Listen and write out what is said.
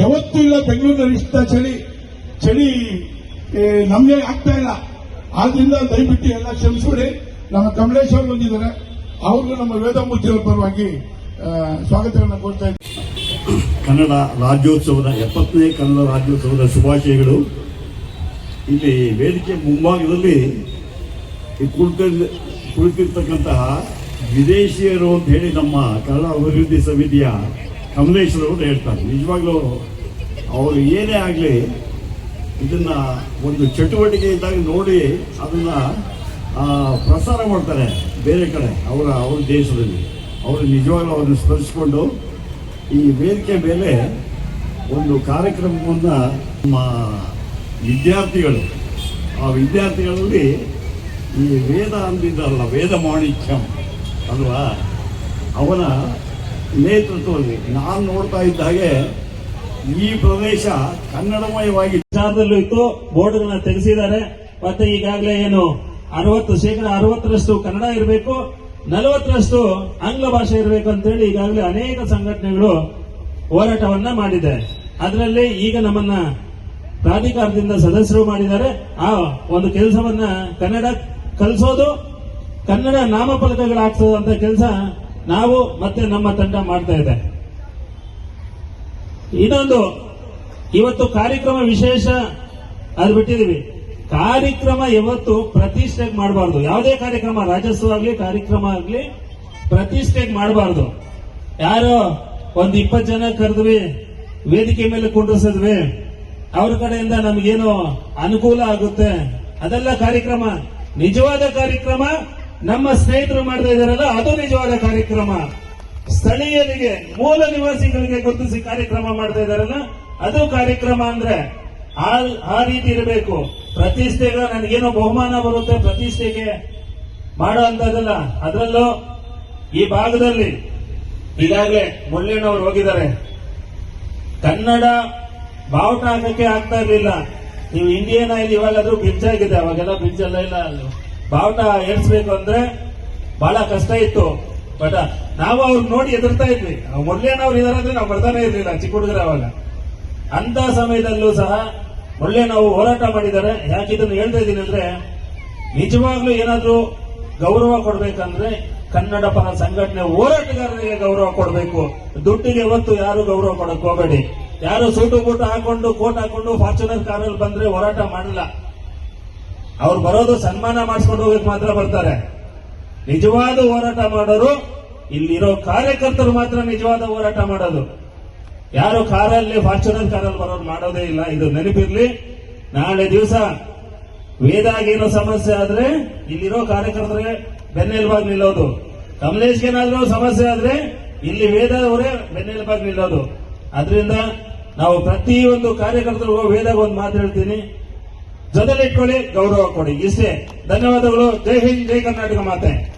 ಯಾವತ್ತೂ ಇಲ್ಲ ಬೆಂಗಳೂರಿನಲ್ಲಿ ಇಷ್ಟ ಚಳಿ ಚಳಿ ನಮಗೆ ಆಗ್ತಾ ಇಲ್ಲ. ಆದ್ರಿಂದ ದಯವಿಟ್ಟು ಎಲ್ಲ ಕ್ಷಮಿಸ್ಬಿಡಿ ನಮ್ಮ ಕಮಲೇಶ್ ಅವರು ಬಂದಿದ್ದಾರೆ. ಅವ್ರಿಗೂ ನಮ್ಮ ವೇದಮೂರ್ತಿಯವರ ಪರವಾಗಿ ಸ್ವಾಗತಗಳನ್ನ ಸ್ವಾಗತವನ್ನು ಕೊಡ್ತಾ ಇದ್ದೀನಿ ಕನ್ನಡ ರಾಜ್ಯೋತ್ಸವದ ಎಪ್ಪತ್ತನೇ ಕನ್ನಡ ರಾಜ್ಯೋತ್ಸವದ ಶುಭಾಶಯಗಳು. ಇಲ್ಲಿ ವೇದಿಕೆ ಮುಂಭಾಗದಲ್ಲಿ ಕುಳಿತಿರ್ತಕ್ಕಂತಹ ವಿದೇಶಿಯರು ಅಂತ ಹೇಳಿ ನಮ್ಮ ಕನ್ನಡ ಅಭಿವೃದ್ಧಿ ಸಮಿತಿಯ ಕಮಲೇಶ್ವರವರು ಹೇಳ್ತಾರೆ. ನಿಜವಾಗ್ಲೂ ಅವರು ಏನೇ ಆಗಲಿ ಇದನ್ನು ಒಂದು ಚಟುವಟಿಕೆ ಇದ್ದಾಗ ನೋಡಿ ಅದನ್ನ ಪ್ರಸಾರ ಮಾಡ್ತಾರೆ ಬೇರೆ ಕಡೆ, ಅವರ, ಅವ್ರ ದೇಶದಲ್ಲಿ. ಅವರು ನಿಜವಾಗ್ಲೂ ಅವ್ರನ್ನ ಸ್ಮರಿಸಿಕೊಂಡು ಈ ವೇದಿಕೆ ಮೇಲೆ ಒಂದು ಕಾರ್ಯಕ್ರಮವನ್ನು ನಮ್ಮ ವಿದ್ಯಾರ್ಥಿಗಳು, ಆ ವಿದ್ಯಾರ್ಥಿಗಳಲ್ಲಿ ಈ ವೇದ ಅಂದಿದ್ದಾರಲ್ಲ ವೇದ ಮಾಣಿಕ್ಯಂ ಅಲ್ವಾ? ಅವನ ನೇತೃತ್ವದಲ್ಲಿ ನಾನು ನೋಡ್ತಾ ಇದ್ದ ಹಾಗೆ ಈ ಪ್ರದೇಶ ಕನ್ನಡಮಯವಾಗಿ ವಿಚಾರದಲ್ಲೂ ಇತ್ತು. ಬೋರ್ಡ್ಗಳನ್ನ ತೆಗೆಸಿದ್ದಾರೆ. ಮತ್ತೆ ಈಗಾಗಲೇ ಏನು ಅರವತ್ತು ಶೇಕಡ ಅರವತ್ತರಷ್ಟು ಕನ್ನಡ ಇರಬೇಕು, ನಲವತ್ತರಷ್ಟು ಆಂಗ್ಲ ಭಾಷೆ ಇರಬೇಕು ಅಂತೇಳಿ ಈಗಾಗಲೇ ಅನೇಕ ಸಂಘಟನೆಗಳು ಹೋರಾಟವನ್ನ ಮಾಡಿದೆ ಅದರಲ್ಲಿ ಈಗ ನಮ್ಮನ್ನ ಪ್ರಾಧಿಕಾರದಿಂದ ಸದಸ್ಯರು ಮಾಡಿದ್ದಾರೆ. ಆ ಒಂದು ಕೆಲಸವನ್ನ ಕನ್ನಡ ಕಲಿಸೋದು, ಕನ್ನಡ ನಾಮಫಲಕಗಳು ಹಾಕ್ಸೋದು ಅಂತ ಕೆಲಸ ನಾವು ಮತ್ತೆ ನಮ್ಮ ತಂಡ ಮಾಡ್ತಾ ಇದೆ. ಇನ್ನೊಂದು, ಇವತ್ತು ಕಾರ್ಯಕ್ರಮ ವಿಶೇಷ ಅದು ಬಿಟ್ಟಿದೀವಿ. ಕಾರ್ಯಕ್ರಮ ಯಾವತ್ತು ಪ್ರತಿಷ್ಠೆಗೆ ಮಾಡಬಾರ್ದು. ಯಾವುದೇ ಕಾರ್ಯಕ್ರಮ ರಾಜಸ್ವ ಆಗಲಿ, ಕಾರ್ಯಕ್ರಮ ಆಗ್ಲಿ, ಪ್ರತಿಷ್ಠೆಗೆ ಮಾಡಬಾರ್ದು. ಯಾರೋ ಒಂದು ಇಪ್ಪತ್ತು ಜನ ಕರೆದ್ವಿ, ವೇದಿಕೆ ಮೇಲೆ ಕುಂಡ್ರಿಸಿದ್ವಿ. ಅವ್ರ ಕಡೆಯಿಂದ ನಮ್ಗೇನು ಅನುಕೂಲ ಆಗುತ್ತೆ. ಅದೆಲ್ಲ ಕಾರ್ಯಕ್ರಮ. ನಿಜವಾದ ಕಾರ್ಯಕ್ರಮ. ನಮ್ಮ ಸ್ನೇಹಿತರು ಮಾಡ್ತಾ ಇದಾರಲ್ಲ ಅದು ನಿಜವಾದ ಕಾರ್ಯಕ್ರಮ. ಸ್ಥಳೀಯರಿಗೆ, ಮೂಲ ನಿವಾಸಿಗಳಿಗೆ ಗುರುತಿಸಿ ಕಾರ್ಯಕ್ರಮ ಮಾಡ್ತಾ ಇದಾರಲ್ಲ ಅದು ಕಾರ್ಯಕ್ರಮ ಅಂದ್ರೆ ಆ ರೀತಿ ಇರಬೇಕು. ಪ್ರತಿಷ್ಠೆಗೆ ನನಗೇನೋ ಬಹುಮಾನ ಬರುತ್ತೆ, ಪ್ರತಿಷ್ಠೆಗೆ ಮಾಡೋ ಅಂತದಲ್ಲ. ಅದರಲ್ಲೂ ಈ ಭಾಗದಲ್ಲಿ ಈಗಾಗಲೇ ಮುಳ್ಳಣ್ಣವ್ರು ಹೋಗಿದ್ದಾರೆ. ಕನ್ನಡ ಬಾವುಟ ಹಾಕಕ್ಕೆ ಆಗ್ತಾ ಇರಲಿಲ್ಲ. ನೀವು ಇಂಡಿಯನ್ ಆಯಿಲ್ ಇವಾಗಾದ್ರೂ ಬ್ರಿಡ್ಜ್ ಆಗಿದೆ ಅವಾಗೆಲ್ಲ ಬ್ರಿಡ್ಜ್ ಎಲ್ಲ ಇಲ್ಲ ಬಾವುಟ ಏರ್ಸ್ಬೇಕು ಅಂದ್ರೆ ಬಹಳ ಕಷ್ಟ ಇತ್ತು. ಬಟ್ ನಾವು ಅವ್ರು ನೋಡಿ ಎದುರ್ತಾ ಇದ್ವಿ. ಮುರಳಿಯಣ್ಣವ್ರು ಇದಾರಂದ್ರೆ ನಾವು ಬರ್ತಾನೆ ಇರ್ಲಿಲ್ಲ, ಚಿಕ್ಕ ಹುಡುಗರ ಅವಾಗ ಅಂತ ಸಮಯದಲ್ಲೂ ಸಹ ಒಳ್ಳೆ ನಾವು ಹೋರಾಟ ಮಾಡಿದ್ದಾರೆ. ಯಾಕೆ ಇದನ್ನು ಹೇಳ್ತಾ ಇದ್ದೀನಿ ಅಂದ್ರೆ, ನಿಜವಾಗ್ಲೂ ಏನಾದ್ರೂ ಗೌರವ ಕೊಡ್ಬೇಕಂದ್ರೆ ಕನ್ನಡ ಪರ ಸಂಘಟನೆ ಹೋರಾಟಗಾರರಿಗೆ ಗೌರವ ಕೊಡಬೇಕು. ದುಡ್ಡಿಗೆ ಯಾವತ್ತು ಯಾರು ಗೌರವ ಕೊಡಕ್ ಹೋಗಬೇಡಿ. ಯಾರು ಸೂಟು ಬೂಟು ಹಾಕೊಂಡು, ಕೋಟ್ ಹಾಕೊಂಡು ಫಾರ್ಚುನರ್ ಕಾರಲ್ಲಿ ಬಂದ್ರೆ ಹೋರಾಟ ಮಾಡಲ್ಲ. ಅವ್ರು ಬರೋದು ಸನ್ಮಾನ ಮಾಡಿಸ್ಕೊಂಡು ಹೋಗಕ್ಕೆ ಮಾತ್ರ ಬರ್ತಾರೆ. ನಿಜವಾದ ಹೋರಾಟ ಮಾಡೋರು ಇಲ್ಲಿರೋ ಕಾರ್ಯಕರ್ತರು ಮಾತ್ರ ನಿಜವಾದ ಹೋರಾಟ ಮಾಡೋದು. ಯಾರು ಕಾರಲ್ಲಿ, ಫಾರ್ಚುನರ್ ಕಾರಲ್ಲಿ ಬರೋರು ಮಾಡೋದೇ ಇಲ್ಲ. ಇದು ನೆನಪಿರ್ಲಿ. ನಾಳೆ ದಿವಸ ವೇದಾಗಿ ಏನೋ ಸಮಸ್ಯೆ ಆದ್ರೆ ಇಲ್ಲಿರೋ ಕಾರ್ಯಕರ್ತರಿಗೆ ಬೆನ್ನೆಲುಬಾಗಿ ನಿಲ್ಲೋದು. ಕಮಲೇಶ್ಗೇನಾದ್ರೂ ಸಮಸ್ಯೆ ಆದ್ರೆ ಇಲ್ಲಿ ವೇದ ಅವರೇ ಬೆನ್ನೆಲುಬಾಗಿ ನಿಲ್ಲೋದು. ಅದರಿಂದ ನಾವು ಪ್ರತಿಯೊಂದು ಕಾರ್ಯಕರ್ತರಿಗೂ ವೇದಾಗ ಒಂದು ಮಾತು ಹೇಳ್ತೀನಿ. ಜೊತೆಲಿಟ್ಕೊಳ್ಳಿ ಗೌರವ ಕೊಡಿ. ಇಷ್ಟೇ ಧನ್ಯವಾದಗಳು. ಜೈ ಹಿಂದ್ ಜೈ ಕರ್ನಾಟಕ ಮಾತೆ.